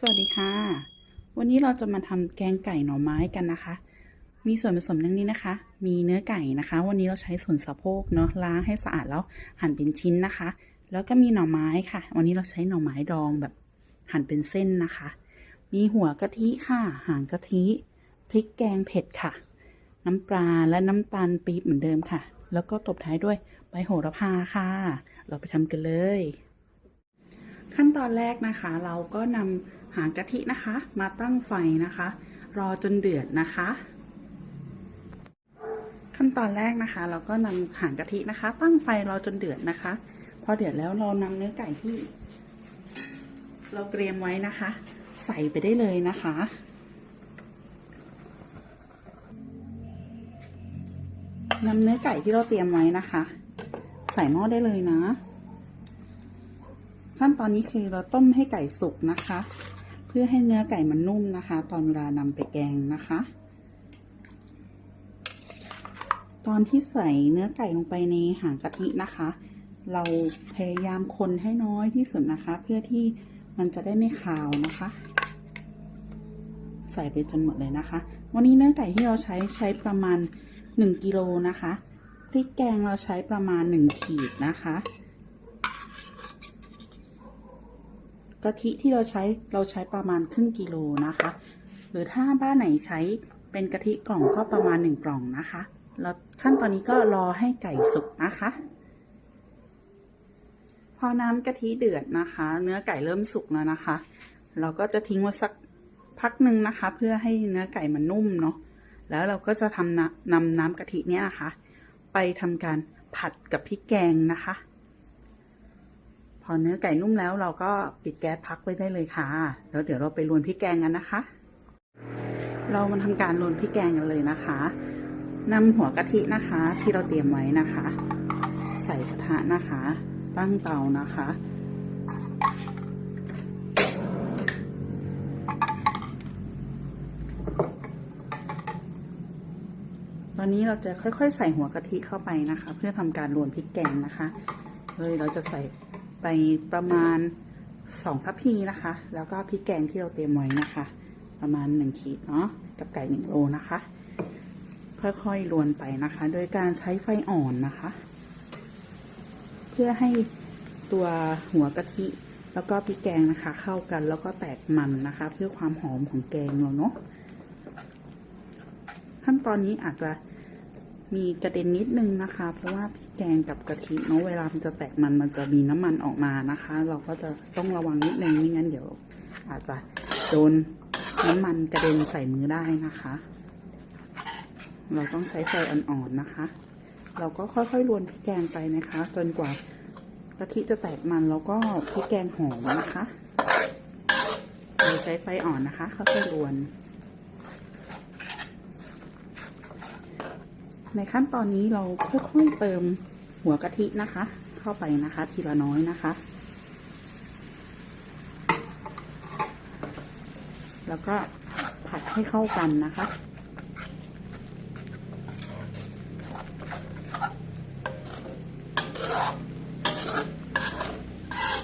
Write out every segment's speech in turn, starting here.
สวัสดีค่ะ วันนี้เราจะมาทำแกงไก่หน่อไม้กันนะคะ มีส่วนผสมดังนี้นะคะ มีเนื้อไก่นะคะ วันนี้เราใช้ส่วนสะโพกเนาะล้างให้สะอาดแล้วหั่นเป็นชิ้นนะคะ แล้วก็มีหน่อไม้ค่ะ วันนี้เราใช้หน่อไม้ดองแบบหั่นเป็นเส้นนะคะ มีหัวกะทิค่ะ หางกะทิพริกแกงเผ็ดค่ะ น้ำปลาและน้ำตาลปี๊บเหมือนเดิมค่ะ แล้วก็ตบท้ายด้วยใบโหระพาค่ะ เราไปทำกันเลย ขั้นตอนแรกนะคะ เราก็นำ หางกะทินะคะ มาตั้งไฟนะคะ รอจนเดือดนะคะ ขั้นตอนแรกนะคะ เราก็นำหางกะทินะคะ ตั้งไฟรอจนเดือดนะคะ พอเดือดแล้วเรานำเนื้อไก่ที่ เราเตรียมไว้นะคะ ใส่ไปได้เลยนะคะนำเนื้อไก่ที่เราเตรียมไว้นะคะ ใส่หม้อได้เลยนะ ขั้นตอนนี้คือเราต้มให้ไก่สุกนะคะ พื่อให้เนื้อไก่มันนุ่มนะคะ ตอนเวลานำไปแกงนะคะ ตอนที่ใส่เนื้อไก่ลงไปในหางกะทินะคะ เราพยายามคนให้น้อยที่สุดนะคะ เพื่อที่มันจะได้ไม่คาวนะคะ ใส่ไปจนหมดเลยนะคะ วันนี้เนื้อไก่ที่เราใช้ใช้ประมาณ 1กิโลนะคะพริกแกงเราใช้ประมาณ 1 ขีดนะคะ กะทิที่เราใช้เราใช้ประมาณครึ่งกิโลนะคะ หรือถ้าบ้านไหนใช้เป็นกะทิกล่องก็ประมาณ1กล่องนะคะแล้วขั้นตอนนี้ก็รอให้ไก่สุกนะคะ พอน้ำกะทิเดือดนะคะ เนื้อไก่เริ่มสุกแล้วนะคะ เราก็จะทิ้งไว้สักพักหนึ่งนะคะ เพื่อให้เนื้อไก่มันนุ่มเนาะแล้วเราก็จะทำนำน้ำกะทิเนี้ยนะคะ ไปทำการผัดกับพริกแกงนะคะ พอเนื้อไก่นุ่มแล้วเราก็ปิดแก๊สพักไว้ได้เลยค่ะ แล้วเดี๋ยวเราไปรวนพริกแกงกันนะคะ เรามาทำการรวนพริกแกงกันเลยนะคะนำหัวกะทินะคะที่เราเตรียมไว้นะคะ ใส่กระทะนะคะ ตั้งเตานะคะตอนนี้เราจะค่อยๆ ใส่หัวกะทิเข้าไปนะคะ เพื่อทำการรวนพริกแกงนะคะ เลยเราจะใส่ ไปประมาณสองทัพพีนะคะ แล้วก็พริกแกงที่เราเตรียมไว้นะคะ ประมาณหนึ่งขีดเนาะกับไก่หนึ่งโลนะคะ ค่อยๆรวนไปนะคะ โดยการใช้ไฟอ่อนนะคะ เพื่อให้ตัวหัวกะทิ แล้วก็พริกแกงนะคะ เข้ากันแล้วก็แตกมันนะคะ เพื่อความหอมของแกงเราเนาะขั้นตอนนี้อาจจะ มีกระเด็นนิดนึงนะคะ เพราะว่าพริกแกงกับกะทิเนาะเวลามันจะแตกมันมันจะมีน้ำมันออกมานะคะ เราก็จะต้องระวังนิดนึงไม่งั้นเดี๋ยว อาจจะโดนน้ำมันกระเด็นใส่มือได้นะคะ เราต้องใช้ไฟอ่อนๆนะคะ เราก็ค่อยๆรวนพริกแกงไปนะคะ จนกว่ากะทิจะแตกมันแล้วก็พริกแกงหอมนะคะเราใช้ไฟอ่อนนะคะค่อยๆรวน ในขั้นตอนนี้เราค่อยๆเติมหัวกะทินะคะ เข้าไปนะคะ ทีละน้อยนะคะ แล้วก็ผัดให้เข้ากันนะคะ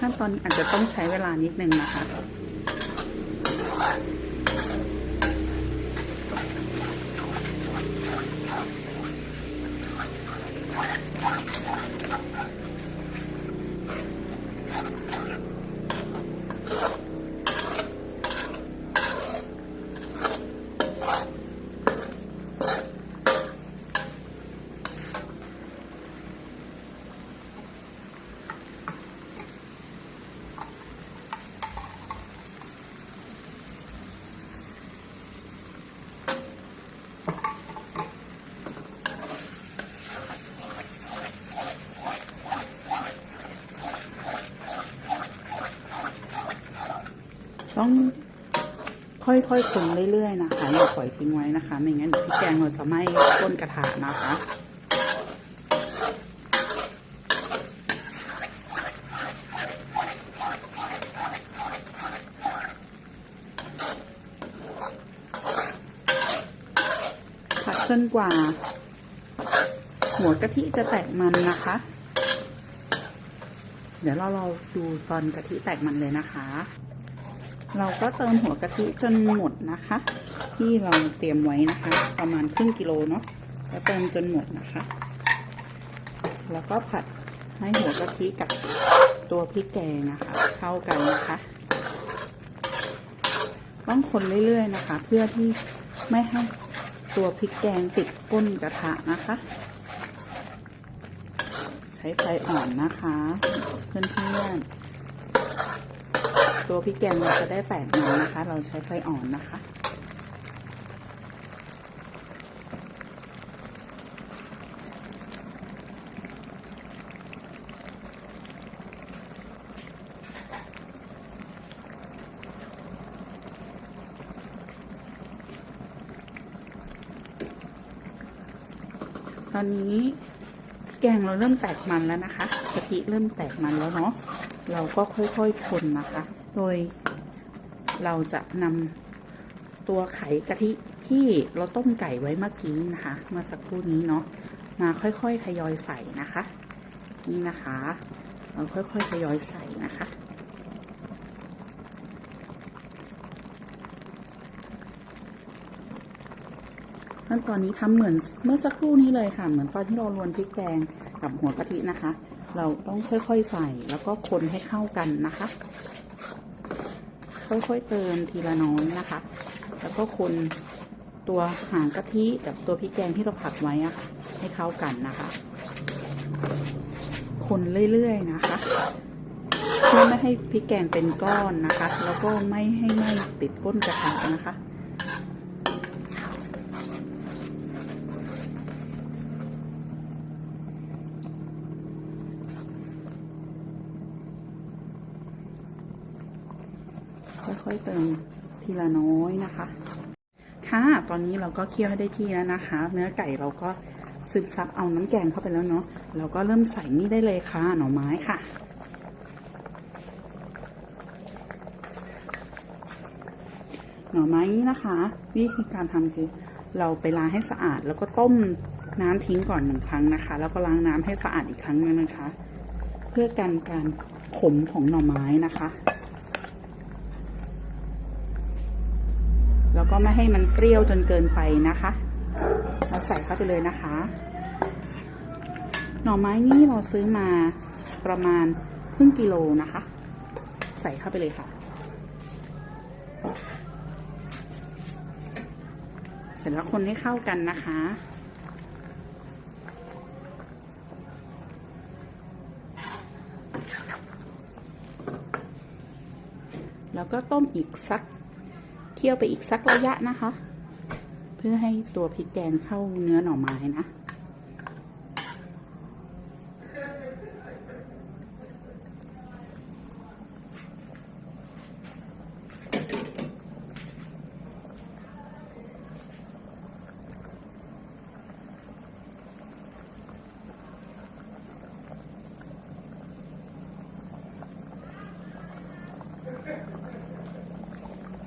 ขั้นตอนนี้อาจจะต้องใช้เวลานิดนึงนะคะ ต้องค่อยๆคนเรื่อยๆนะคะอย่าปล่อยทิ้งไว้นะคะ ไม่งั้นเดี๋ยวพริกแกงเราจะไหม้ก้นกระทะนะคะผัดจนกว่า หัวกะทิจะแตกมันนะคะ เดี๋ยวเราเราดูตอนกะทิแตกมันเลยนะคะ เราก็เติมหัวกะทิจนหมดนะคะ ที่เราเตรียมไว้นะคะ ประมาณครึ่งกิโลเนาะแล้วเติมจนหมดนะคะ แล้วก็ผัดให้หัวกะทิกับตัวพริกแกงนะคะ เข้ากันนะคะ ต้องคนเรื่อยๆนะคะ เพื่อที่ไม่ให้ตัวพริกแกงติดก้นกระทะนะคะ ใช้ไฟอ่อนนะคะ เพื่อนๆ ตัวพริกแกงเราจะได้แตกมันนะคะ เราใช้ไฟอ่อนนะคะ ตอนนี้ แกงเราเริ่มแตกมันแล้วนะคะกะทิเริ่มแตกมันแล้วเนาะเราก็ค่อยๆคนนะคะ โดยเราจะนำตัวไข่กะทิที่เราต้มไก่ไว้เมื่อกี้นะคะเมื่อสักครู่นี้เนาะมาค่อยๆทยอยใส่นะคะ นี่นะคะ เราค่อยๆทยอยใส่นะคะ ขั้นตอนนี้ทำเหมือนเมื่อสักครู่นี้เลยค่ะ เหมือนตอนที่เราลวนพริกแกงกับหัวกะทินะคะ เราต้องค่อยๆใส่แล้วก็คนให้เข้ากันนะคะ ค่อยๆเติมทีละน้อยนะคะ แล้วก็คนตัวหางกะทิกับตัวพริกแกงที่เราผัดไว้อะค่ะให้เข้ากันนะคะ คนเรื่อยๆนะคะเพื่อไม่ให้พริกแกงเป็นก้อนนะคะ แล้วก็ไม่ให้ไหม้ติดก้นกระทะนะคะ ค่ อยๆเติมทีละน้อยนะคะ ค่ะตอนนี้เราก็เคี่ยวให้ได้ที่แล้วนะคะ เนื้อไก่เราก็ซึมซับเอาน้ำแกงเข้าไปแล้วเนาะเราก็เริ่มใส่นี่ได้เลยค่ะหน่อไม้ค่ะหน่อไม้นี้นะคะ วิธีการทำคือ เราไปล้างให้สะอาด แล้วก็ต้มน้ำทิ้งก่อนหนึ่งครั้งนะคะ แล้วก็ล้างน้ำให้สะอาดอีกครั้งหนึงนะคะ เพื่อกันการขมของหน่อไม้นะคะ แล้ว ก็ไม่ให้มันเปรี้ยวจนเกินไปนะคะ เราใส่เข้าไปเลยนะคะ หน่อไม้นี่เราซื้อมาประมาณครึ่งกิโลนะคะ ใส่เข้าไปเลยค่ะ เสร็จแล้วคนให้เข้ากันนะคะแล้วก็ต้มอีกสัก เคี่ยวไปอีกสักระยะนะคะ เพื่อให้ตัวพริกแกงเข้าเนื้อหน่อไม้นะ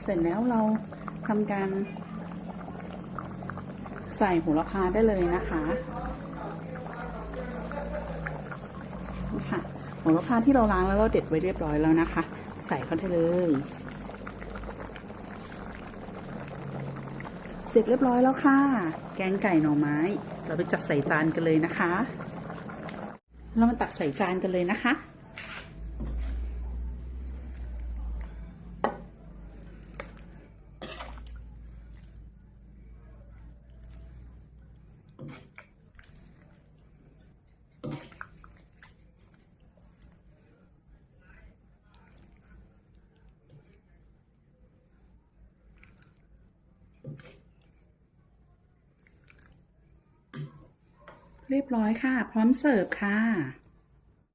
เสร็จแล้วเราทำการ ใส่โหระพาได้เลยนะคะนี่ค่ะโหระพาที่เราล้างแล้วเราเด็ดไว้เรียบร้อยแล้วนะคะ ใส่เข้าได้เลย เสร็จเรียบร้อยแล้วค่ะ แกงไก่หน่อไม้ เราไปจัดใส่จานกันเลยนะคะ เรามาตักใส่จานกันเลยนะคะ เรียบร้อยค่ะ พร้อมเสิร์ฟค่ะ